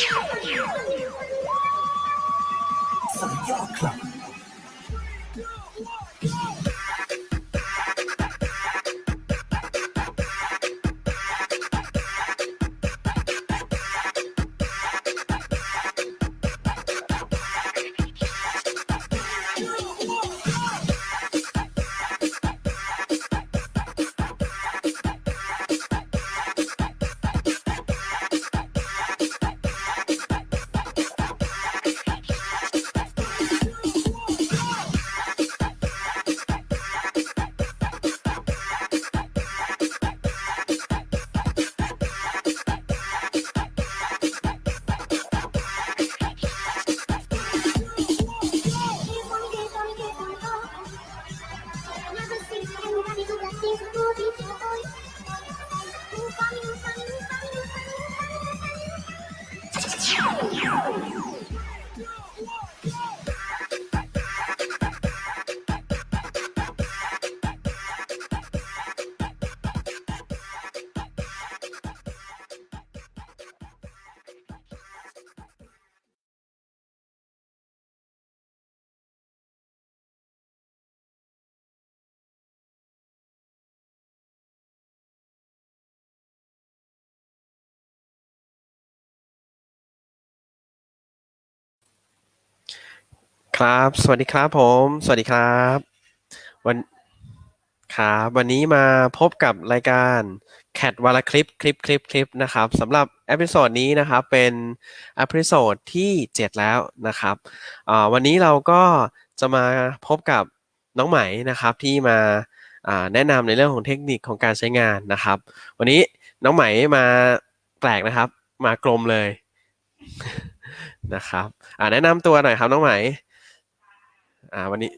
Oh. Thank สามยอดครับ ครับ สวัสดีครับผม สวัสดีครับ วันครับวันนี้มาพบกับรายการแคทวาลคลิปคลิปคลิปคลิปนะครับสำหรับเอพิโซดนี้นะครับเป็นเอพิโซดที่ 7 แล้วนะครับวันนี้เราก็จะมาพบกับน้องไหมนะครับที่มาแนะนำในเรื่องของเทคนิคของการใช้งานนะครับ วันนี้น้องไหมมาแปลกนะครับ มากลมเลยนะครับอ่าแนะนำตัวหน่อยครับน้องไหม อ่าวันนี้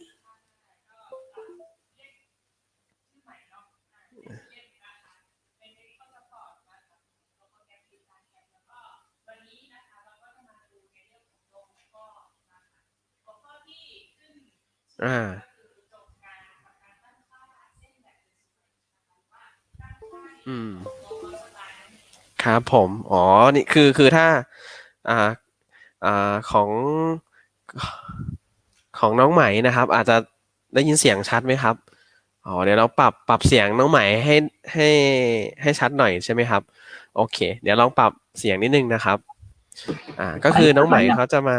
อ่า อืม ครับผม อ๋อ นี่คือ คือถ้า อ่า อ่า ของ ของน้องไหมนะครับ อาจจะได้ยินเสียงชัดไหมครับอ๋อเดี๋ยวเราปรับปรับเสียงน้องไหมให้ให้ให้ชัดหน่อยใช่ไหมครับ โอเค เดี๋ยวลองปรับเสียงนิดนึงนะครับอ่าก็คือน้องไหมเขาจะมา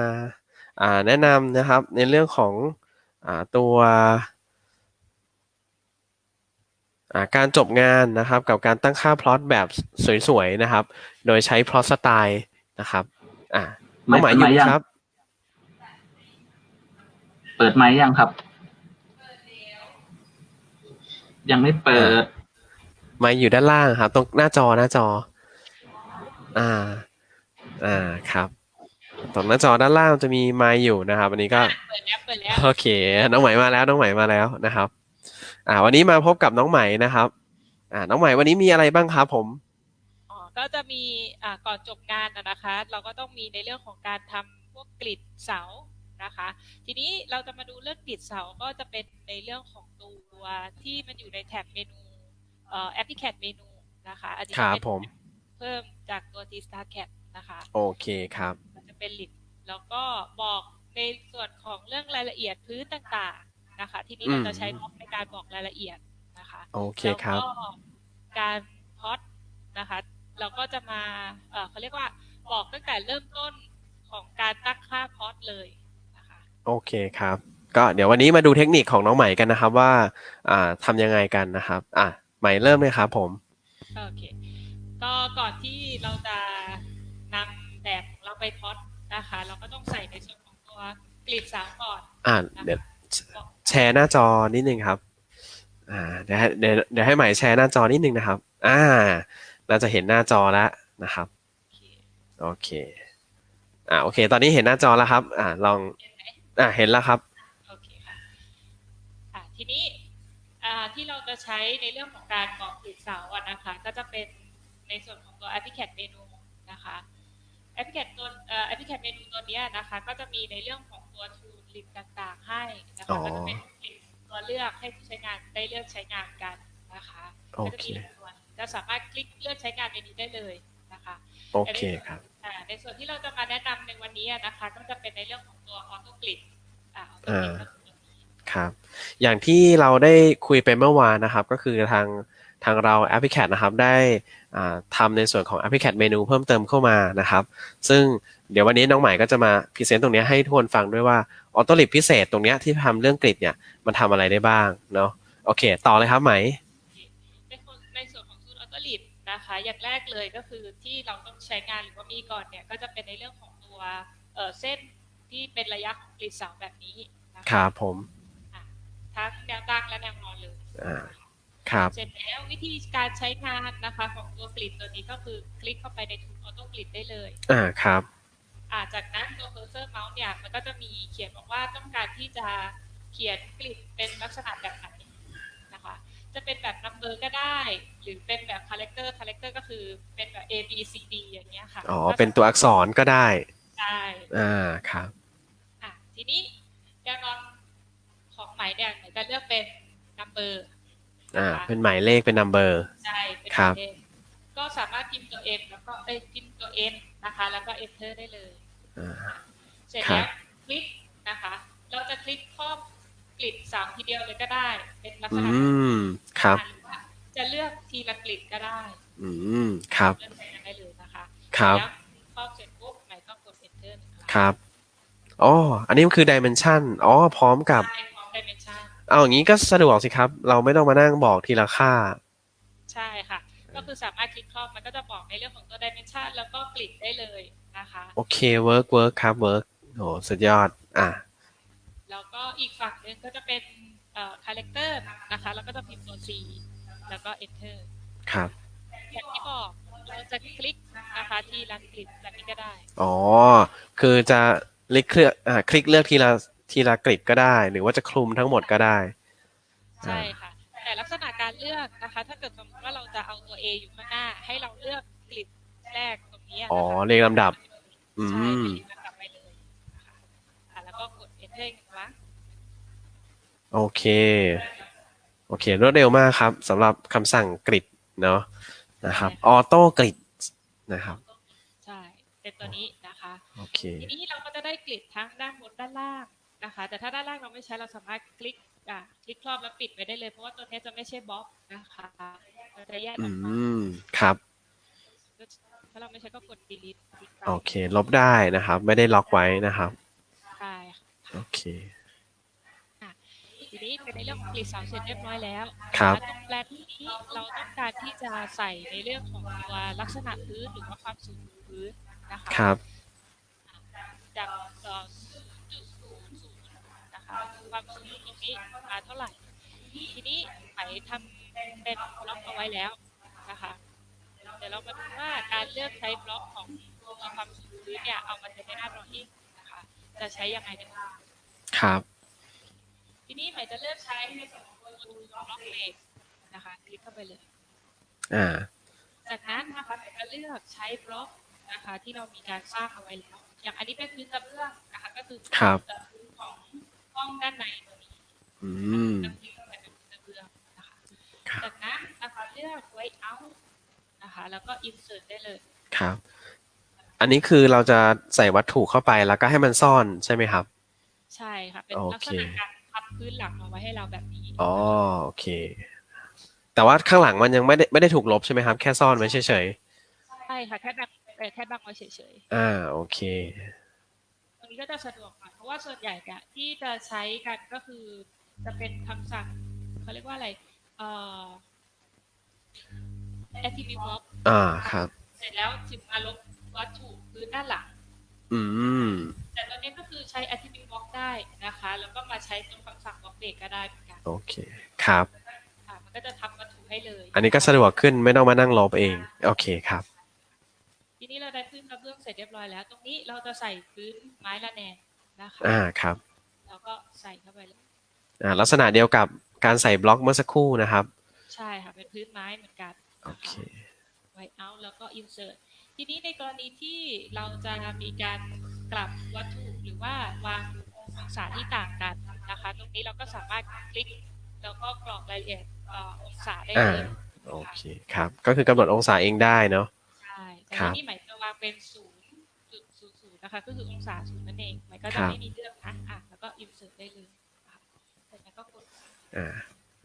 อ่าแนะนำนะครับ ในเรื่องของอ่าตัวอ่าการจบงานนะครับ กับการตั้งค่าพลอตแบบสวยๆนะครับ โดยใช้พลอตสไตล์นะครับอ่าน้องไหมหยุดครับ เปิดไหมค์ยังครับ ยังไม่เปิด ไมค์อยู่ด้านล่างครับ ตรงหน้าจอหน้าจอ อ่า อ่าครับ ตรงหน้าจอด้านล่างจะมีไมค์อยู่นะครับอันนี้ก็ เปิดแล้วเปิดแล้วโอเค น้องไหมมาแล้วน้องไหมมาแล้วนะครับ อ่า วันนี้มาพบกับน้องไหมนะครับ อ่า น้องไหมวันนี้มีอะไรบ้างครับผม อ๋อก็จะมีอ่าก่อนจบงานนะนะคะ เราก็ต้องมีในเรื่องของการทำพวกกริดเสา นะคะ ทีนี้เราจะมาดูเรื่องกริดเสาก็จะเป็นในเรื่องของตัวที่มันอยู่ในแท็บเมนูเอ่อแอปพลิเคชเมนูนะคะ อันนี้ครับเป็นผมเพิ่มจากตัว T Star Cat นะคะ โอเคครับมันจะเป็นลิดแล้วก็บอกในส่วนของเรื่องรายละเอียดพื้นต่างๆนะคะ ทีนี้เราจะใช้ม็อกในการบอกรายละเอียดนะคะโอเคครับแล้วก็การพอดนะคะ เราก็จะมาเอ่อเขาเรียกว่าบอกตั้งแต่เริ่มต้นของการตั้งค่าพอดเลยนะคะ โอเคครับ ก็เดี๋ยววันนี้มาดูเทคนิคของน้องใหม่กันนะครับว่าอ่าทำยังไงกันนะครับ อะใหม่เริ่มเลยครับผมโอเคก็ก่อนที่เราจะนำแบบของเราไปพอดนะคะ เราก็ต้องใส่ในส่วนของตัวกลีบสาวก่อน อ่าเดี๋ยวแชร์หน้าจอนิดนึงครับ อ่าเดี๋ยวให้เดี๋ยวเดี๋ยวให้ใหม่แชร์หน้าจอนิดนึงนะครับ อ่า เราจะเห็นหน้าจอแล้วนะครับโอเคโอเคอ่าโอเค ตอนนี้เห็นหน้าจอแล้วครับ อ่าลองเห็นไหม อ่าเห็นแล้วครับ โอเคค่ะอะทีนี้อ่าที่เราจะใช้ในเรื่องของการกรอกกลีบเสาอะนะคะ ก็จะเป็นในส่วนของตัว a p p l i c a t เมนูนะคะ a p p l i c a t ตัวเอ่อ a p p l i c a t เมนูตัวเนี้ยนะคะ ก็จะมีในเรื่องของตัว tool ลิงต่างๆ ให้นะอ๋คะอก็จะเป็นตัวเลือกให้ผู้ใช้งานได้เลือกใช้งานกันนะคะโอก็จะเคมีหลายตัวจะสามารถคลิกเลือกใช้งานในนี้ได้เลยนะคะ โอเคครับอ่าในส่วนที่เราจะมาแนะนำในวันนี้อะนะคะ ก็จะเป็นในเรื่องของตัวออโต้กลิดอ่าออโต้กลิดก็คือตัวนี้ครับ อย่างที่เราได้คุยไปเมื่อวานนะครับ ก็คือทางทางเราแอปพลิเคชนะครับได้อ่าทำในส่วนของแอปพลิเคชเมนูเพิ่มเติมเข้ามานะครับ ซึ่งเดี๋ยววันนี้น้องใหม่ก็จะมาพรีเซนต์ตรงเนี้ยให้ทุกคนฟังด้วยว่าออโต้ลิปพิเศษตรงเนี้ยที่ทำเรื่องกริดเนี่ยมันทำอะไรได้บ้างเนาะโอเค ต่อเลยครับไหม อย่างแรกเลยก็คือที่เราต้องใช้งานหรือว่ามีก่อนเนี่ยก็จะเป็นในเรื่องของตัวเอ่อเส้นที่เป็นระยะของกลีบเสาแบบนี้นะะครับผมอะทั้งแนวตั้งและแนวนอนเลยอ่าครับเสร็จแล้ววิธีการใช้งานนะคะของตัวกลิดตัวนี้ก็คือคลิกเข้าไปในทูออโต้กลิดได้เลย อ่าครับอ่าจากนั้นตัว cursor mouse เนี่ยมันก็จะมีเขียนบอกว่าต้องการที่จะเขียนกริดเป็นลักษณะแบบไหนนะคะ จะเป็นแบบ number ก็ได้ หรือเป็นแบบ character character ก็คือเป็นแบบ A B C D อย่างเงี้ยค่ะอ๋อเป็นตัวอักษรก็ได้ใช่อ่าครับอะทีนี้แนวนอนของหมายเนี่ยหมายจะเลือกเป็น number อ่านะคะเป็นหมายเลขเป็น number ใช่เป็นหครัมาบยเลขก็สามารถพิมพ์ตัว M แล้วก็เอ้ยพิมพ์ตัว N นะคะ แล้วก็ enter ได้เลยอ่าเสร็จครัแล้บวคลิกนะคะ เราจะคลิกครอบ กลิดสามทีเดียวเลยก็ได้ เป็นลักษอืณะมครับ หรือว่าจะเลือกทีละกลิดก็ได้อืมครับ เลือกใช้กันได้เลยนะคะครับ แล้วครอบเสร็จปุ๊บใหม่ก็กด enter หนึ่งครั้งครับอ๋ออันนี้มันคือ dimension อ๋อพร้อมกับ ใช่พร้อม dimension เอาอย่างนี้ก็สะดวกสิครับ เราไม่ต้องมานั่งบอกทีละค่า ใช่ค่ะ ก็คือสามารถคลิกครอบมันก็จะบอกในเรื่องของตัว dimension แล้วก็กลิดได้เลยนะคะ โอเค work work ครับ work โหสุดยอด อะ แล้วก็อีกฝั่งหนึ่งก็จะเป็นเอ่อ character นะคะ แล้วก็จะพิมพ์ตัว C แล้วก็ enter ครับ อย่างที่บอกเราจะคลิกนะคะที่รันกลิดแบบนี้ก็ได้ อ๋อ คือจะคลิกเลือกอ่าคลิกเลือกทีละทีละกริดก็ได้ หรือว่าจะคลุมทั้งหมดก็ได้ ใช่ค่ะ แต่ลักษณะการเลือกนะคะ ถ้าเกิดสมมติว่าเราจะเอาตัว A อยู่ข้างหน้า ให้เราเลือกกลิดแรกตรงนี้ะนะคะอ๋อเรียงลำดับ อืม แล้วก็กด enter อีกครั้งโอเค โอเค รวดเร็วมากครับสำหรับคำสั่งกริดเนาะนะครับออโต้กริดนะครับ ใช่ เป็นตัวนี้นะคะ โอเค ทีนี้เราก็จะได้กลิดทั้งด้านบนด้านล่างนะคะ แต่ถ้าด้านล่างเราไม่ใช้เราสามารถคลิกอะคลิกครอบแล้วปิดไว้ได้เลย เพราะว่าตัวนี้จะไม่ใช่บล็อกนะคะเราจะแยกออือกมามครับ ถ้าเราไม่ใช้ก็กด delete ทิ้งไปโอเค ลบได้นะครับ ไม่ได้ล็อกไว้นะครับ ใช่ค่ะ โอเค ทีนี้เป็นในเรื่องของกลิดเสาเสร็จเรียบร้อยแล้วครับ ตรงแปลนที่นี้เราต้องการที่จะใส่ในเรื่องของตัวลักษณะพื้นหรือว่าความสูงของพื้นนะคะครับ จากเอ่อ0.00นะคะความสูงตรงนี้มาเท่าไหร่ ทีนี้ไหมทำเป็นบล็อกเอาไว้แล้วนะคะเดี๋ยวเรามาดูว่าการเลือกใช้บล็อกของตัวความสูงพื้นเนี่ยเอามาใช้ในหน้าดรออิ่งนะคะ จะใช้ยังไงได้บ้างครับ ทีนี้ไหมายจะเลือกใช้ในส่วนของตัวบล็อกเบรกนะคะคลิกเข้าไปเลย อ่า จากนั้นนะคะไหมายจะเลือกใช้บล็อกนะคะที่เรามีการสร้างเอาไว้แล้ว อย่างอันนี้เป็นพื้นกระเบื้องนะคะก็คือครับพื้นของห้องด้านในตัวนี้อืมจะคลิกเข้าไปเป็นพื้นกระเบื้องนะคะครับจากนั้นนะคะเลือกไว้เอานะคะแล้วก็ insert ได้เลย ครับ อันนี้คือเราจะใส่วัตถุเข้าไปแล้วก็ให้มันซ่อนใช่ไหมครับ ใช่ค่ะเป็นโอลักเคษณะการพับพื้นหลังเอาไว้ให้เราแบบนี้อ๋อโอเค แต่ว่าข้างหลังมันยังไม่ได้ไม่ได้ถูกลบใช่ไหมครับ แค่ซ่อนไว้เฉยใช่ค่ะแค่บังเอ่อแค่บังไว้เฉยๆอ่าโอเคๆตรงนี้ก็จะสะดวกหน่อยเพราะว่าส่วนใหญ่กะที่จะใช้กันก็คือจะเป็นคำสั่งเขาเรียกว่าอะไรเอ่อ activity block อ่าครับ เสร็จแล้วถึงมาลบ วัตถุพื้นด้านหลัง อืม แต่ตอนนี้ก็คือใช้ activity block ได้นะคะ แล้วก็มาใช้ตรงคำสั่ง block break ก็ได้เหมือนกัน โอเค ครับ อ่า มันก็จะทำวัตถุให้เลย อันนี้ก็สะดวกขึ้นไม่ต้องมานั่งลบเอง โอเคครับ ทีนี้เราได้พื้นกระเบื้องเสร็จเรียบร้อยแล้ว ตรงนี้เราจะใส่พื้นไม้ละแนงนะคะ อ่า ครับ แล้วก็ใส่เข้าไปเลย อ่า ลักษณะเดียวกับการใส่บล็อกเมื่อสักครู่นะครับ ใช่ค่ะ เป็นพื้นไม้เหมือนกันโอนะเคคะไว้เอาแล้วก็ insert ทีนี้ในกรณีที่เราจะมีการกลับวัตถุหรือว่าวางองศาที่ต่างกันนะคะ ตรงนี้เราก็สามารถคลิกแล้วก็กรอกรายละเอียดเอ่อองศาได้อ่าเลยโอเคครับ ก็คือกำหนดองศาเองได้เนาะใช่แต่ครัที่บนี่หมายจะวางเป็นศูนย์จุดศูนย์ศูนย์นะคะ ก็คือองศาศูนย์นั่นเองหมายก็คจะรับไม่มีเรื่องนะอะแล้วก็ insert ได้เลยนะคะเสร็จแล้วก็กดอ่า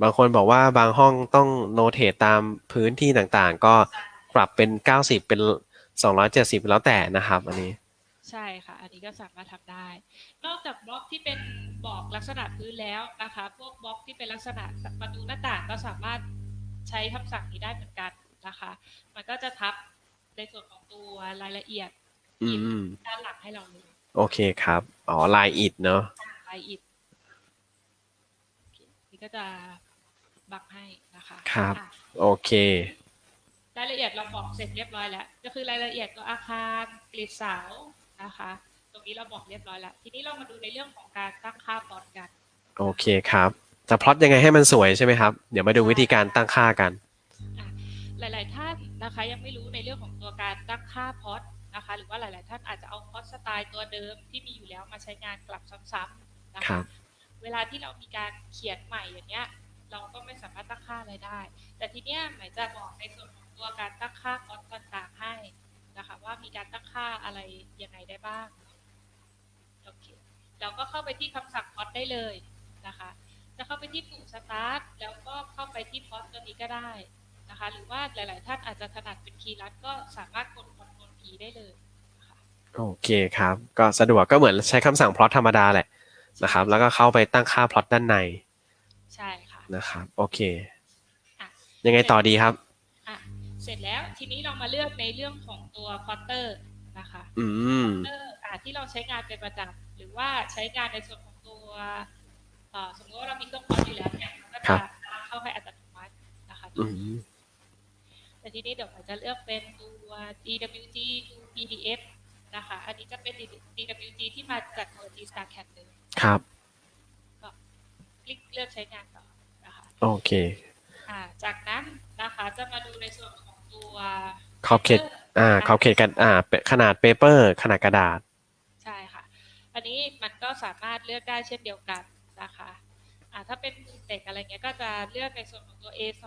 บางคนบอกว่าบางห้องต้องโนเทตตามพื้นที่ต่างๆ ก็ปรับเป็น 90 เป็น 270แล้วแต่นะครับ อันนี้ ใช่ค่ะ อันนี้ก็สามารถทำได้ นอกจากบล็อกที่เป็นบอกลักษณะพื้นแล้วนะคะ พวกบล็อกที่เป็นลักษณะประตูหน้าต่างก็สามารถใช้คำสั่งนี้ได้เหมือนกันนะคะ มันก็จะทับในส่วนของตัวรายละเอียดอืมด้านหลังให้เราเลยโอเคครับ อ๋อลายอิดเนาะรายอิฐโอเคนี่ก็จะบังให้นะคะ ครับอะโอเค รายละเอียดเราบอกเสร็จเรียบร้อยแล้ว ก็คือรายละเอียดตัวอาคารกริดเสานะคะ ตรงนี้เราบอกเรียบร้อยแล้ว ทีนี้เรามาดูในเรื่องของการตั้งค่าบอลกัน โอเคครับจะพล็อตยังไงให้มันสวยใช่ไหมครับ เดี๋ยวมาดูวิธีการตั้งค่ากันอะหลาย ๆ ท่านนะคะยังไม่รู้ในเรื่องของตัวการตั้งค่าพอตนะคะ หรือว่าหลาย ๆ ท่านอาจจะเอาพอตสไตล์ตัวเดิมที่มีอยู่แล้วมาใช้งานกลับซ้ำๆนะครัคะบเวลาที่เรามีการเขียนใหม่อย่างเงี้ย เราก็ไม่สามารถตั้งค่าอะไรได้ แต่ทีเนี้ยหมายจะบอกในส่วนของ ตัวการตั้งค่าพอตต่างๆให้นะคะ ว่ามีการตั้งค่าอะไรยังไงได้บ้างโอเคเราก็เข้าไปที่คำสั่งพอตได้เลยนะคะ จะเข้าไปที่ปุ่มสตาร์ทแล้วก็เข้าไปที่พอตตัวนี้ก็ได้นะคะ หรือว่าหลาย ๆ ท่านอาจจะถนัดเป็นคีย์ลัดก็สามารถกดคอนโทรลคีย์ได้เลยนะคะโอเคครับ ก็สะดวกก็เหมือนใช้คำสั่งพล็อตธรรมดาแหละนะครับ แล้วก็เข้าไปตั้งค่าพล็อตด้านใน ใช่ค่ะ นะครับ โอเคอะยังไงต่อดีครับอะ เสร็จแล้วทีนี้เรามาเลือกในเรื่องของตัวพอตเตอร์นะคะอืมพอตเตอร์อะที่เราใช้งานเป็นประจำหรือว่าใช้งานในส่วนของตัวเอ่อสมมติว่าเรามีเครื่องพอตอยู่แล้วเนี่ยมันก็ครัจะบเข้าให้อัตโนมัตินะคะอืมแต่ทีนี้เดี๋ยวเราจะเลือกเป็นตัว DWG to PDF นะคะ อันนี้จะเป็น DWG ที่มาจากตัว G Star Cat เลยครับก็คลิกเลือกใช้งานต่อนะคะโอเค อ่า จากนั้นนะคะจะมาดูในส่วนของ ตัวขอบเขต อ่า ขอบเขตกัน อ่าเป็นขนาดเปเปอร์ ขนาดกระดาษ ใช่ค่ะ อันนี้มันก็สามารถเลือกได้เช่นเดียวกันนะคะอ่าถ้าเป็นเด็กอะไรเงี้ยก็จะเลือกในส่วนของตัว A2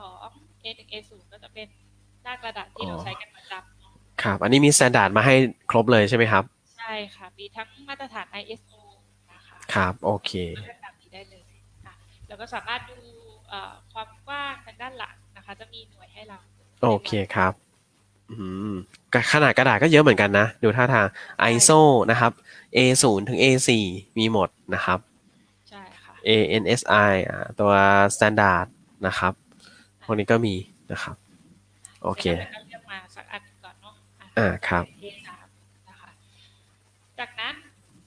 A1 A0 ก็จะเป็นหน้ากระดาษที่เราอ๋อใช้กันประจำเนอะครับ อันนี้มีสแตนดาร์ดมาให้ครบเลยใช่ไหมครับ ใช่ค่ะ มีทั้งมาตรฐาน ISO นะคะครับ โอเคก็จะแบบนี้ได้เลยค่ะแล้วก็สามารถดูเอ่อความกว้างทางด้านหลังนะคะ จะมีหน่วยให้เรา โอเคครับ อืมก็ขนาดกระดาษก็เยอะเหมือนกันนะ ดูท่าทาง ISO นะครับ A0 ถึง A4 มีหมดนะครับ ใช่ค่ะ ANSI อ่าตัว standard นะครับ พวกนี้ก็มีนะครับ โอเคดี๋ยวราก็เลือกมาสักอันหนึ่งก่อนเนาะะอ่าครับ A3 นะคะจากนั้น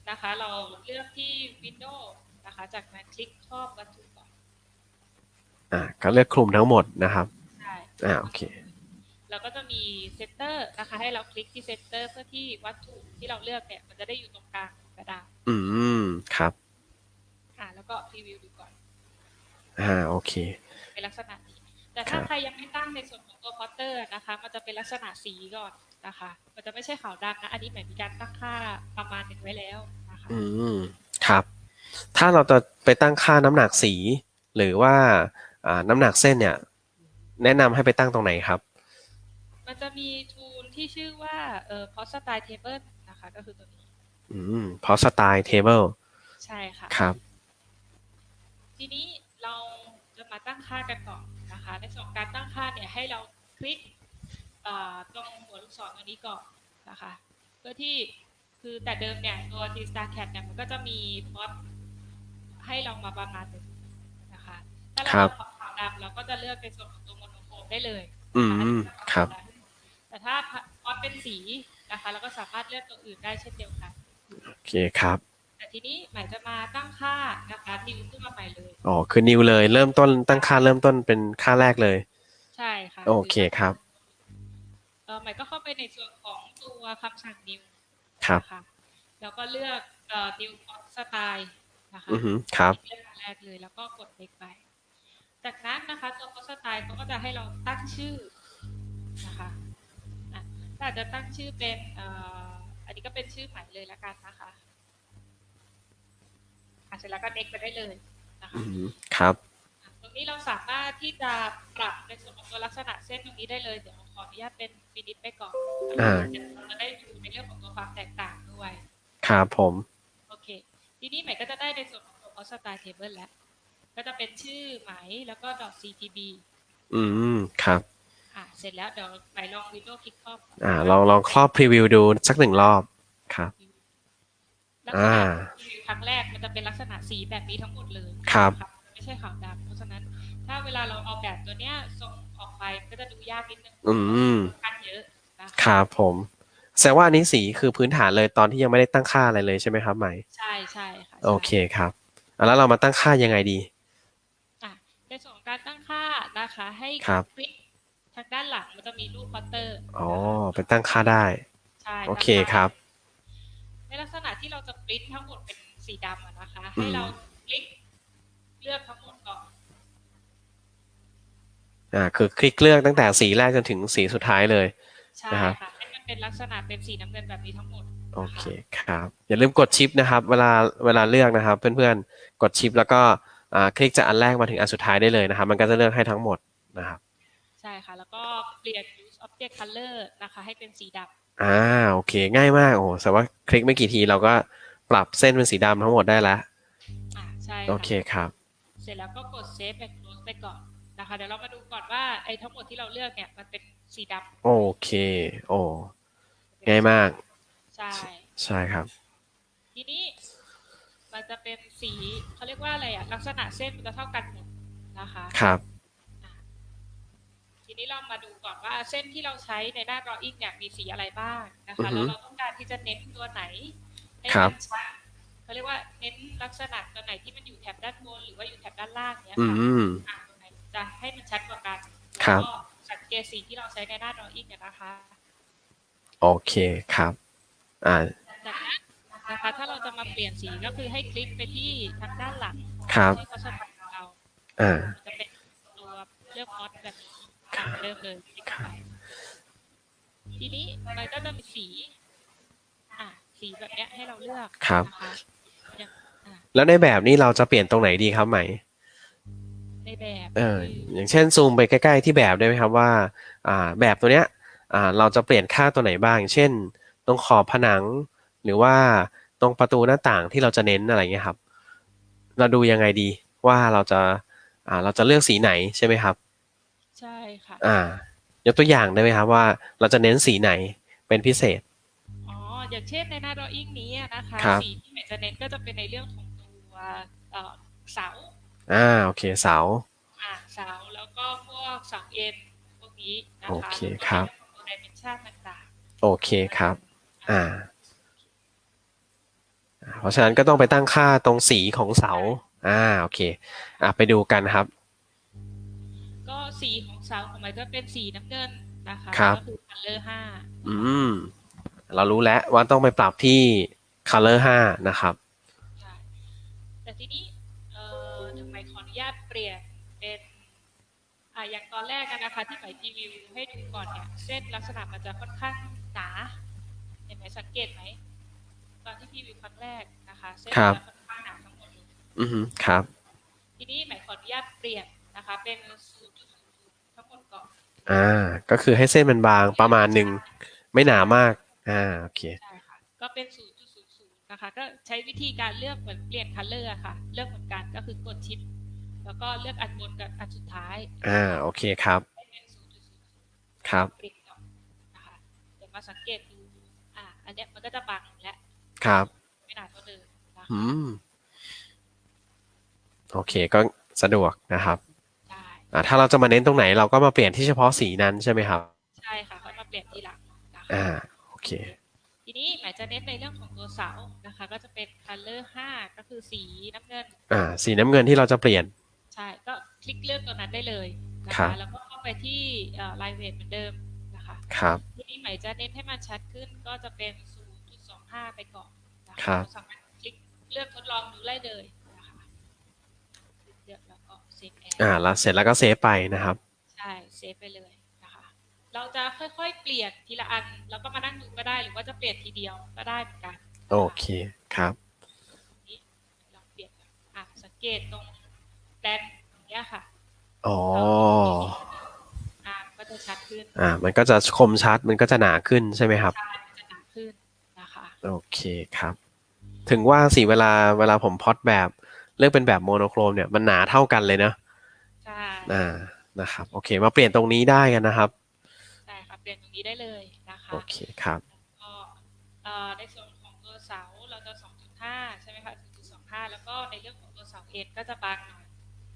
นะคะ เราเลือกที่ Windows นะคะ จากนั้นคลิกครอบวัตถุก่อน อ่าก็เลือกคลุมทั้งหมดนะครับ ใช่ อ่าโอเค แล้วก็จะมีเซนเตอร์นะคะ ให้เราคลิกที่เซนเตอร์เพื่อที่วัตถุที่เราเลือกเนี่ย มันจะได้อยู่ตรงกลางของกระดาษอืมครับอ่าแล้วก็พรีวิวดูก่อน อ่าโอเคเป็นลักษณะนี้ แต่ถ้าครับใครยังไม่ตั้งในส่วนของตัวพอตเตอร์นะคะ มันจะเป็นลักษณะสีก่อนนะคะ มันจะไม่ใช่ขาวดำนะ อันนี้หมายมีการตั้งค่าประมาณหนึ่งไว้แล้วนะคะ อืมครับ ถ้าเราจะไปตั้งค่าน้ำหนักสี หรือว่าอ่าน้ำหนักเส้นเนี่ย แนะนำให้ไปตั้งตรงไหนครับ มันจะมีทูลที่ชื่อว่าเอ่อ post style table นะคะ ก็คือตัวนี้ อืมเพราะสไตล์ table ใช่ค่ะ ครับ ทีนี้เราจะมาตั้งค่ากันก่อนนะคะ ในส่วนของการตั้งค่าเนี่ยให้เราคลิกเอ่อตรงหัวลูกศรตัวนี้ก่อนนะคะ เพื่อที่คือแต่เดิมเนี่ยตัว G Star Cat เนี่ยมันก็จะมีพอดให้เรามาประมาณหนึ่งนะคะ ถ้าเราครับเอาขาวดำเราก็จะเลือกในส่วนของตัวโมโนโครมได้เลยอืมครับ แต่ถ้าฟอนต์เป็นสีนะคะเราก็สามารถเลือกตัวอื่นได้เช่นเดียวกัน โอเคครับ แต่ทีนี้หมายจะมาตั้งค่านะคะนิวขึ้นมาใหม่เลยอ๋อคือนิวเลยเริ่มต้นตั้งค่าเริ่มต้นเป็นค่าแรกเลย ใช่ค่ะโอเคครับเออหมายก็เข้าไปในส่วนของตัวคำสั่งนิวครับนะคะแล้วก็เลือกเอ่อนิวฟอนต์สไตล์นะคะอือฮึครับเลือกอันแรกเลยแล้วก็กดเล็กไป จากนั้นนะคะตัวฟอนต์สไตล์เขาก็จะให้เราตั้งชื่อนะคะ อะถ้าอาจจะตั้งชื่อเป็นเอ่ออันนี้ก็เป็นชื่อใหม่เลยละกันนะคะอะเสร็จแล้วก็เน็กไปได้เลยนะคะอืมครับ ตรงนี้เราสามารถที่จะปรับในส่วนของตัวลักษณะเส้นตรงนี้ได้เลย เดี๋ยวขออนุญาตเป็นฟินิชไปก่อนอ่าเดี๋ยวเราจะได้ดูในเรื่องของตัวความแตกต่างด้วย ครับผม โอเค ทีนี้ใหม่ก็จะได้ในส่วนของตัว cost style table แล้ว ก็จะเป็นชื่อไหมแล้วก็ .ctb อืม ครับ อะเสร็จแล้วเดี๋ยวใหม่ลอง window click ครอบอ่าลองลองครอบพรีวิวดูสักหนึ่งรอบครับ ลักษอ่า ณะครั้งแรกมันจะเป็นลักษณะสีแบบนี้ทั้งหมดเลยครับไม่ใช่ขาวดำเพราะฉะนั้น ถ้าเวลาเราเอาแบบตัวเนี้ยส่งออกไปมันก็จะดูยากนิดนึงอืม กันเยอะนะคะครับผมแสดงว่าอันนี้สีคือพื้นฐานเลยตอนที่ยังไม่ได้ตั้งค่าอะไรเลยใช่ไหมครับไหมใช่ใช่ค่ะใช่ โอเคครับอะแล้วเรามาตั้งค่ายังไงดี อะในส่วนของการตั้งค่านะคะให้ครับ คลิก ทางด้านหลังมันจะมีรูปพัตเตอร์อ๋อ เป็นตั้งค่าได้ ใช่โอเคตั้งครับ ในลักษณะที่เราจะปริ้นทั้งหมดเป็นสีดำอะนะคะอืมให้เราคลิกเลือกทั้งหมดก่อน อ่า คือคลิกเลือกตั้งแต่สีแรกจนถึงสีสุดท้ายเลย ใช่นะครับค่ะให้มันเป็นลักษณะเป็นสีน้ำเงินแบบนี้ทั้งหมด โอเคครับ อย่าลืมกดชิปนะครับ เวลาเวลาเลือกนะครับ เพื่อนๆ กดชิปแล้วก็อ่าคลิกจากอันแรกมาถึงอันสุดท้ายได้เลยนะครับ มันก็จะเลือกให้ทั้งหมดนะครับ ใช่ค่ะ แล้วก็เปลี่ยน use object color นะคะ ให้เป็นสีดำอ่าโอเค ง่ายมากโอ้โหแสดงว่าคลิกไม่กี่ทีเราก็ปรับเส้นเป็นสีดำทั้งหมดได้แล้วอ่าใช่โอค่ะเคครับ เสร็จแล้วก็กด save and close ไปก่อนนะคะเดี๋ยวเรามาดูก่อนว่าไอ้ทั้งหมดที่เราเลือกเนี่ยมันเป็นสีดำโอเค โอ้ง่ายมาก ใช่ใช่ครับ ทีนี้มันจะเป็นสีเขาเรียกว่าอะไรอะลักษณะเส้นมันจะเท่ากันหมดนะคะ ครับ ทีนี้เรามาดูก่อนว่าเส้นที่เราใช้ในหน้า drawing เนี่ยมีสีอะไรบ้างนะอืคะอฮึแล้วเราต้องการที่จะเน้นตัวไหนให้ครับมันชัดเขาเรียกว่าเน้นลักษณะตัวไหนที่มันอยู่แถบด้านบนหรือว่าอยู่แถบด้านล่างเนี่ยอืค่ะมอะตรงไหนจะให้มันชัดกว่ากันครับแล้วก็สังเกตสีที่เราใช้ในหน้า drawing เนี่ยนะคะ โอเคครับ อ่าจากนั้นนะคะถ้าเราจะมาเปลี่ยนสีก็คือให้คลิกไปที่ทางด้านหลังครับที่เขาสมัครของเราอ่าจะเป็นตัวเลือกมอดแบบนี้ อะเริ่มเลยคลิกไปทีนี้มันก็จะมีสี อะสีแบบเนี้ยให้เราเลือกครับ นะคะอย่างอะแล้วในแบบนี้เราจะเปลี่ยนตรงไหนดีครับไหม ในแบบเอออย่างเช่นซูมไปใกล้ๆที่แบบได้ไหมครับว่าอ่าแบบตัวเนี้ยอ่าเราจะเปลี่ยนค่าตัวไหนบ้างเช่น ตรงขอบผนัง หรือว่าตรงประตูหน้าต่างที่เราจะเน้นอะไรเงี้ยครับ เราดูยังไงดีว่าเราจะอ่าเราจะเลือกสีไหนใช่ไหมครับ ใช่ค่ะ อ่า ยกตัวอย่างได้ไหมครับว่าเราจะเน้นสีไหนเป็นพิเศษ อ๋อ อย่างเช่นในหน้า drawing นี้อะนะคะ ครับ สีที่แม่จะเน้นก็จะเป็นในเรื่องของตัวเอ่อเสาอ่าโอเคเสา อะเสาแล้วก็พวกเสาเอ็นพวกนี้นะคะโอเคครับแล้วก็ในเรื่องของตัว dimension ต่างโอเคครับ อ่า เพราะฉะนั้นก็ต้องไปตั้งค่าตรงสีของเสา อ่า โอเค อะไปดูกันครับๆก็ สีของเสาของมันจะเป็นสีน้ำเงินนะคะครับ ก็คือ color ห้าอืม เรารู้แล้วว่าต้องไปปรับที่ color 5 นะครับ ใช่แต่ทีนี้เอ่อทำไมขออนุญาตเปลี่ยนเป็นอ่าอย่างตอนแรกอะนะคะที่หมายรีวิวให้ดูก่อนเนี่ยเส้นลักษณะมันจะค่อนข้างหนาเห็นไหมสังเกตไหมตอนที่พรีวิวครั้งแรกนะคะเส้นครัมันบจะค่อนข้างหนาทั้งหมดเลย อือฮึครับ ทีนี้หมายขออนุญาตเปลี่ยนนะคะ เป็น0.00ทั้งหมดก่ อนอ่า ก็คือให้เส้นมันบางประมาณหนึ่งไม่หนามาก อ่าโอเคใช่ค่ะก็เป็น0.00นะคะ ก็ใช้วิธีการเลือกเหมือนเปลี่ยนคัลเลอร์ค่ะ เลือกเหมือนกันก็คือกดชิป แล้วก็เลือกอันบนกับอันสุดท้าย อ่าโอเคครับให้เป็น0.00ครับเปลี่ยนก่อนนะคะเดี๋ยวมาสังเกตดูอ่า อันเนี้ยมันก็จะบังและครับไม่หนาเท่าเดิมนะคะอืมโอเคก็สะดวกนะครับใช่อ่า ถ้าเราจะมาเน้นตรงไหนเราก็มาเปลี่ยนที่เฉพาะสีนั้นใช่ไหมครับ ใช่ค่ะค่อยมาเปลี่ยนทีหลังนะคะอ่าโอเค ทีนี้หมายจะเน้นในเรื่องของตัวเสานะคะ ก็จะเป็น color 5ก็คือสีน้ำเงิน อ่า สีน้ำเงินที่เราจะเปลี่ยน ใช่ก็คลิกเลือกตัวนั้นได้เลยนะครัคะบแล้วก็เข้าไปที่ไลน์เวทเหมือนเดิมนะคะครับทีนี้หมายจะเน้นให้มันชัดขึ้นก็จะเป็น0.25 ไปก่อนนะครัคะบเราสามารถคลิกเลือกทดลองดูได้เลยนะคะเลือกแล้วก็เซฟแออ่าแล้วเสร็จแล้วก็เซฟไปนะครับ ใช่เซฟไปเลยนะคะ เราจะค่อยๆเปลี่ยนทีละอัน แล้วก็มานั่งดูก็ได้หรือว่าจะเปลี่ยนทีเดียวก็ได้เหมือนกัน โอเคครับนี่ลองเปลี่ยนกันอะสังเกตตรงแปลนตรงเนี้ยค่ะอ๋ออ่าก็จะชัดขึ้นอ่า มันก็จะคมชัดมันก็จะหนาขึ้นใช่ไหมครับใช่มันจะหนาขึ้นนะคะ โอเคครับ ถึงว่าสิเวลาเวลาผมพล็อตแบบ เลือกเป็นแบบโมโนโครมเนี่ยมันหนาเท่ากันเลยนะใช่อ่านะครับโอเค มาเปลี่ยนตรงนี้ได้กันนะครับใช่ค่ะเปลี่ยนตรงนี้ได้เลยนะคะโอเคครับก็เอ่อในส่วนของตัวเสาเราจะ2.5ใช่ไหมคะ0.25แล้วก็ในเรื่องของตัวเสาเอ็นก็จะบางหน่อย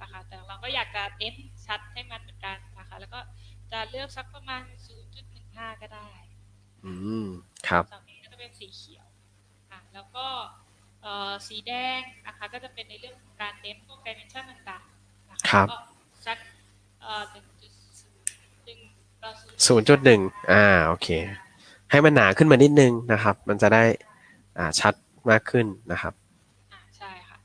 นะคะแต่เราก็อยากจะเน้นชัดให้มันเหมือนกันนะคะแล้วก็จะเลือกสักประมาณ0.15ก็ได้ อืมครับเสาเอ็นก็จะเป็นสีเขียวอะแล้วก็เอ่อ สีแดงนะคะก็จะเป็นในเรื่องของการเน้นพวกดิเมนชันต่างๆนะคะครับก็สักเอ่อ1.0ต่อศูนย์จุดหนึ่งอ่าโอเค ให้มันหนาขึ้นมานิดนึงนะครับ มันจะได้อ่าชัดมากขึ้นนะครับอ่าใช่ค่ะ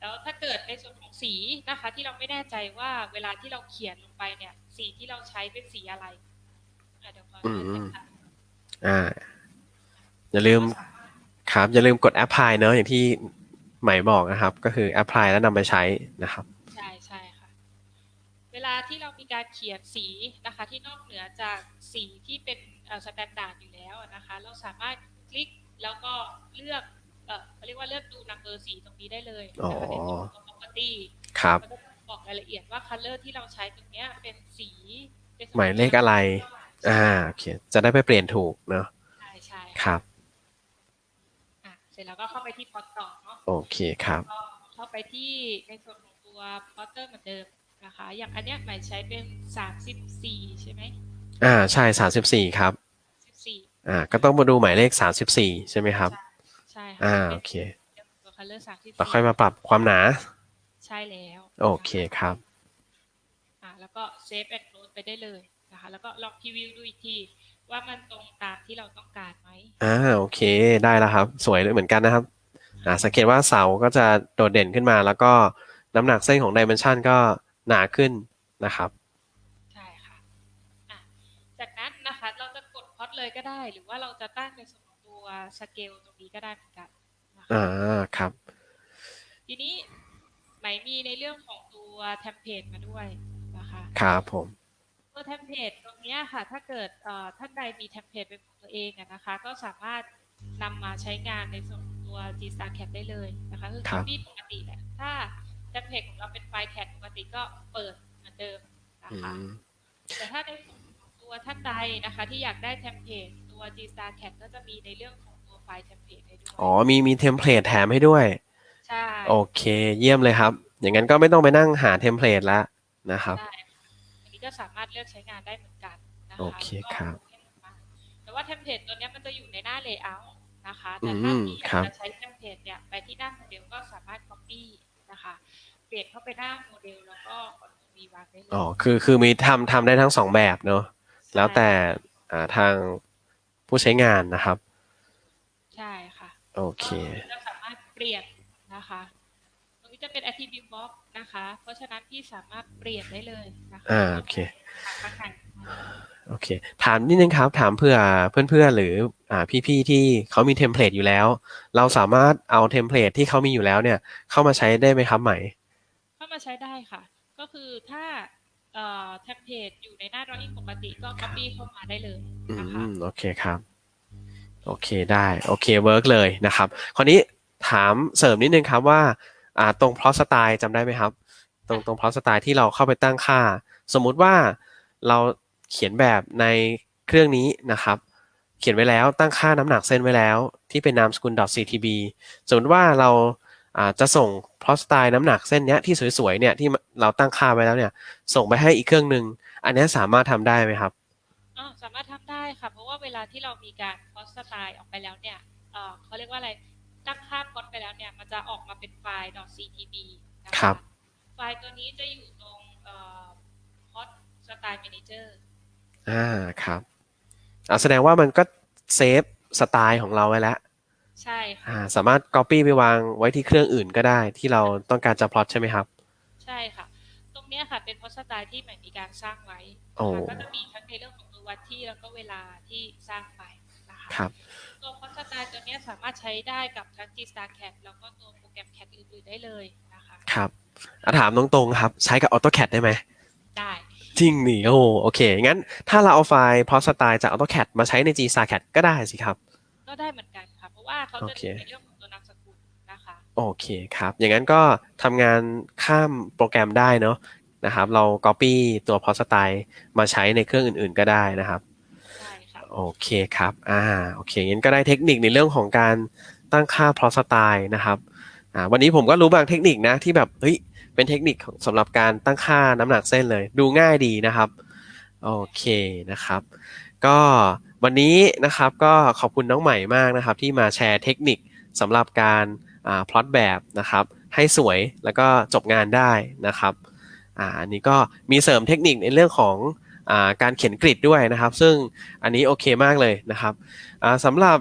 แล้วถ้าเกิดในส่วนของสีนะคะที่เราไม่แน่ใจว่าเวลาที่เราเขียนลงไปเนี่ย สีที่เราใช้เป็นสีอะไรอะเดี๋ยวขออืเลื่อนมไปค่ะอ่าอย่าลืม ครับอย่าลืมกด apply เนอะอย่างที่ไหมบอกนะครับ ก็คือ apply แล้วนำไปใช้นะครับใช่ใช่ค่ะ เวลาที่เรามีการเขียนสีนะคะ ที่นอกเหนือจากสีที่เป็นสแตนดาร์ดอยู่แล้วนะคะ เราสามารถคลิกแล้วก็เลือกเออเขาเรียกว่าเลือกดูนัมเบอร์สีตรงนี้ได้เลยนะคะในส่วนของ property ครับมันก็จะบอกรายละเอียดว่า color ที่เราใช้ตรงเนี้ยเป็นสีเป็นหมายเลขอะไร อ่าโอเคจะได้ไปเปลี่ยนถูกเนอะใช่ใช่ครับอะ เสร็จแล้วก็เข้าไปที่พอตต่อเนาะโอเคครับ ก็เข้าไปที่ในส่วนของตัวพอตเตอร์เหมือนเดิมนะคะ อย่างอันเนี้ยหมายใช้เป็นสามสิบสี่ใช่ไหมอ่าใช่สามสิบสี่ครับสิบสี่อ่าก็ต้องมาดูหมายเลขสามสิบสี่ใช่ไหมครับ ใช่ค่ะอ่าป็นโอเคเรื่องของตัว color สามสิบเราค่อยมาปรับความหนา ใช่แล้วโอเคครับ อะแล้วก็ save and close ไปได้เลยนะคะ แล้วก็ลองพรีวิวดูอีกที ว่ามันตรงตามที่เราต้องการไหมอ่าโอเคได้แล้วครับ สวยเลยเหมือนกันนะครับอ่าสังเกตว่าเสาก็จะโดดเด่นขึ้นมา แล้วก็น้ำหนักเส้นของ dimension ก็หนาขึ้นนะครับใช่ค่ะอะจากนั้นนะคะเราจะกดพอดเลยก็ได้ หรือว่าเราจะตั้งในส่วนของตัวสเกลตรงนี้ก็ได้เหมือนกันนะคะอ่าครับ ทีนี้ไหมมีในเรื่องของตัวเทมเพลตมาด้วยนะคะครับผม ตัวเทมเพลตตรงเนี้ยค่ะ ถ้าเกิดเอ่อท่านใดมีเทมเพลตเป็นของตัวเองอะนะคะ ก็สามารถนำมาใช้งานในส่วนของตัว G Star Cat ได้เลยนะคะ คือครับ copy ปกติแหละ ถ้าเทมเพลตของเราเป็นไฟล์ CAT ปกติก็เปิดเหมือนเดิมนะอืคะมแต่ถ้าในส่วนของตัวท่านใดนะคะ ที่อยากได้เทมเพลตตัว G Star Cat ก็จะมีในเรื่องของตัวไฟล์เทมเพลตให้ด้วย อ๋อ มีมีเทมเพลตแถมให้ด้วย ใช่ โอเค เยี่ยมเลยครับ อย่างนั้นก็ไม่ต้องไปนั่งหาเทมเพลตแล้วนะครับได้ค่ะอันนี้ ก็สามารถเลือกใช้งานได้เหมือนกันนะคะโอเคครับ แต่ว่าเทมเพลตตัวเนี้ยมันจะอยู่ในหน้า layout นะคะอืแต่ถ้ามที่อยาครักบจะใช้เทมเพลตเนี่ยไปที่หน้าโมเดลก็สามารถ copy นะคะ เปลี่ยนเข้าไปหน้าโมเดลแล้วก็กดมีวางได้เลยอ๋อคือคือมีทำทำได้ทั้งสองแบบเนอะแล้วแต่อ่าทางผู้ใช้งานนะครับ ใช่ค่ะ โอเคก็จะสามารถเปลี่ยนนะคะ ตรงนี้จะเป็น attribute box นะคะ เพราะฉะนั้นพี่สามารถเปลี่ยนได้เลยนะคะอ่าโอเคข้างในโอเค ถามนิดนึงครับ ถามเพื่อเพื่อนๆหรืออ่าพี่ๆที่เขามีเทมเพลตอยู่แล้ว เราสามารถเอาเทมเพลตที่เขามีอยู่แล้วเนี่ย เข้ามาใช้ได้ไหมครับไหมเข้ามาใช้ได้ค่ะ ก็คือถ้าเอ่อเทมเพลตอยู่ในหน้า drawing ปกติก็ copy เข้ามาได้เลยอืนะคะมโอเคครับ โอเคได้ โอเคเวิร์กเลยนะครับ คราวนี้ถามเสริมนิดนึงครับว่า อ่าตรงพลอสไตล์จำได้ไหมครับ ตรงตรงพลอสไตล์ที่เราเข้าไปตั้งค่า สมมุติว่าเราเขียนแบบในเครื่องนี้นะครับ เขียนไว้แล้วตั้งค่าน้ำหนักเส้นไว้แล้ว ที่เป็นนามสกุล .ctb สมมติว่าเราอ่าจะส่งพลอสไตล์น้ำหนักเส้นเนี้ยที่สวยๆเนี่ยที่เราตั้งค่าไว้แล้วเนี่ย ส่งไปให้อีกเครื่องหนึ่งอันเนี้ยสามารถทำได้ไหมครับอ๋อสามารถทำได้ค่ะ เพราะว่าเวลาที่เรามีการพอสไตล์ออกไปแล้วเนี่ยเอ่อเขาเรียกว่าอะไร ตั้งค่าพอสไปแล้วเนี่ย มันจะออกมาเป็นไฟล์ .ctb นะะครับ ไฟล์ตัวนี้จะอยู่ตรงเอ่อพอสสไตล์ manager อ่าครับอ่าแสดงว่ามันก็เซฟสไตล์ของเราไว้แล้ว ใช่ค่ะอ่าสามารถ Copy ไปวางไว้ที่เครื่องอื่นก็ได้ที่เราต้องการจะพลอตใช่ไหมครับ ใช่ค่ะ ตรงเนี้ยค่ะเป็นพอสไตล์ที่ใหม่มีการสร้างไว้โอ้นะคะก็จะมีทั้งในเรื่องของตัววันที่แล้วก็เวลาที่สร้างไปนะ คะครับตัวพอสไตล์ตัวเนี้ยสามารถใช้ได้กับทั้ง G Star Cat แล้วก็ตัวโปรแกรม Cat อื่นๆได้เลยนะคะครับอะถามตรงๆครับ ใช้กับ AutoCAD ได้ไหมได้จริงนี่โอ้โอเค งั้นถ้าเราเอาไฟล์พอสไตล์จาก AutoCAD มาใช้ใน G s t a r CAD ก็ได้สิครับ ก็ได้เหมือนกันค่ะเพราะว่าเขาจะโอเคดูในเรื่องของตัวนามสกุลนะคะโอเคครับ อย่างนั้นก็ทำงานข้ามโปรแกรมได้เนาะนะครับ เรา Copy ตัวพอสไตล์มาใช้ในเครื่องอื่นๆ ก็ได้นะครับใช่ค่ะ โอเคครับ อ่า โอเค งั้นก็ได้เทคนิคในเรื่องของการตั้งค่า plot style นะครับ อ่า วันนี้ผมก็รู้บางเทคนิคนะที่แบบ เฮ้ย เป็นเทคนิคของสำหรับการตั้งค่าน้ำหนักเส้นเลย ดูง่ายดีนะครับ โอเคนะครับ ก็วันนี้นะครับก็ขอบคุณน้องใหม่มากนะครับ ที่มาแชร์เทคนิคสำหรับการอ่า plot แบบนะครับ ให้สวยแล้วก็จบงานได้นะครับ อ่า อันนี้ก็มีเสริมเทคนิคในเรื่องของ การเขียนกริดด้วยนะครับ ซึ่งอันนี้โอเคมากเลยนะครับสำหรับ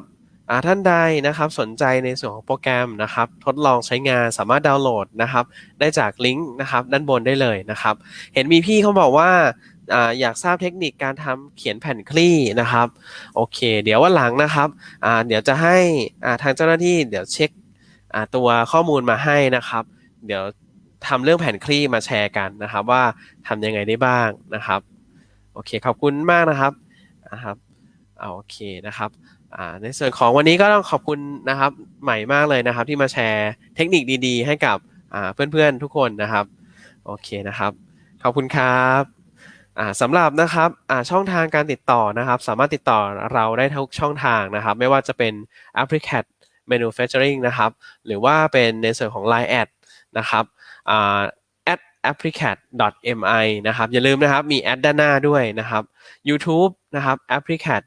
ท่านใดนะครับสนใจในส่วนของโปรแกรมนะครับ ทดลองใช้งานสามารถดาวน์โหลดนะครับ ได้จากลิงก์นะครับด้านบนได้เลยนะครับ เห็นมีพี่เขาบอกว่าออยากทราบเทคนิคการทำเขียนแผ่นคลี่นะครับ โอเค เดี๋ยววันหลังนะครับเดี๋ยวจะให้ทางเจ้าหน้าที่เดี๋ยวเช็คตัวข้อมูลมาให้นะครับ เดี๋ยวทำเรื่องแผ่นคลี่มาแชร์กันนะครับ ว่าทำยังไงได้บ้างนะครับ โอเค ขอบคุณมากนะครับนะครับอ่าโอเคนะครับในส่วนของวันนี้ก็ต้องขอบคุณนะครับใหม่มากเลยนะครับ ที่มาแชร์เทคนิคดีๆ ให้กับเพื่อนๆทุกคนนะครับโอเคนะครับ ขอบคุณครับสำหรับนะครับช่องทางการติดต่อนะครับ สามารถติดต่อเราได้ทุกช่องทางนะครับ ไม่ว่าจะเป็น a p p l i c a t Manufacturing นะครับ หรือว่าเป็นในส่วนของ Line Ad นะครับ applicat.mi นะครับ อย่าลืมนะครับ มีแอดด้านหน้าด้วยนะครับ YouTube นะครับ applicat.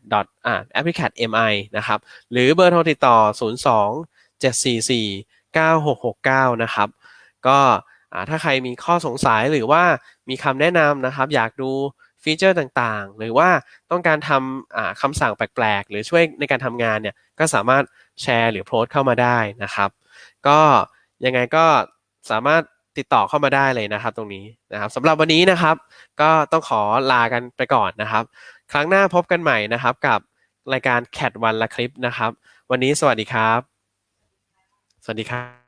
อ่า applicat.mi นะครับ หรือเบอร์โทรติดต่อ 02 744 9669 นะครับ ก็ถ้าใครมีข้อสงสัยหรือว่ามีคำแนะนำนะครับ อยากดูฟีเจอร์ต่างๆ หรือว่าต้องการทำคำสั่งแปลกๆ หรือช่วยในการทำงานเนี่ย ก็สามารถแชร์หรือโพสต์เข้ามาได้นะครับ ก็ยังไงก็สามารถ ติดต่อเข้ามาได้เลยนะครับ ตรงนี้นะครับสำหรับวันนี้นะครับ ก็ต้องขอลากันไปก่อนนะครับ ครั้งหน้าพบกันใหม่นะครับ กับรายการแคดวันละคลิปนะครับ วันนี้สวัสดีครับ สวัสดีครับ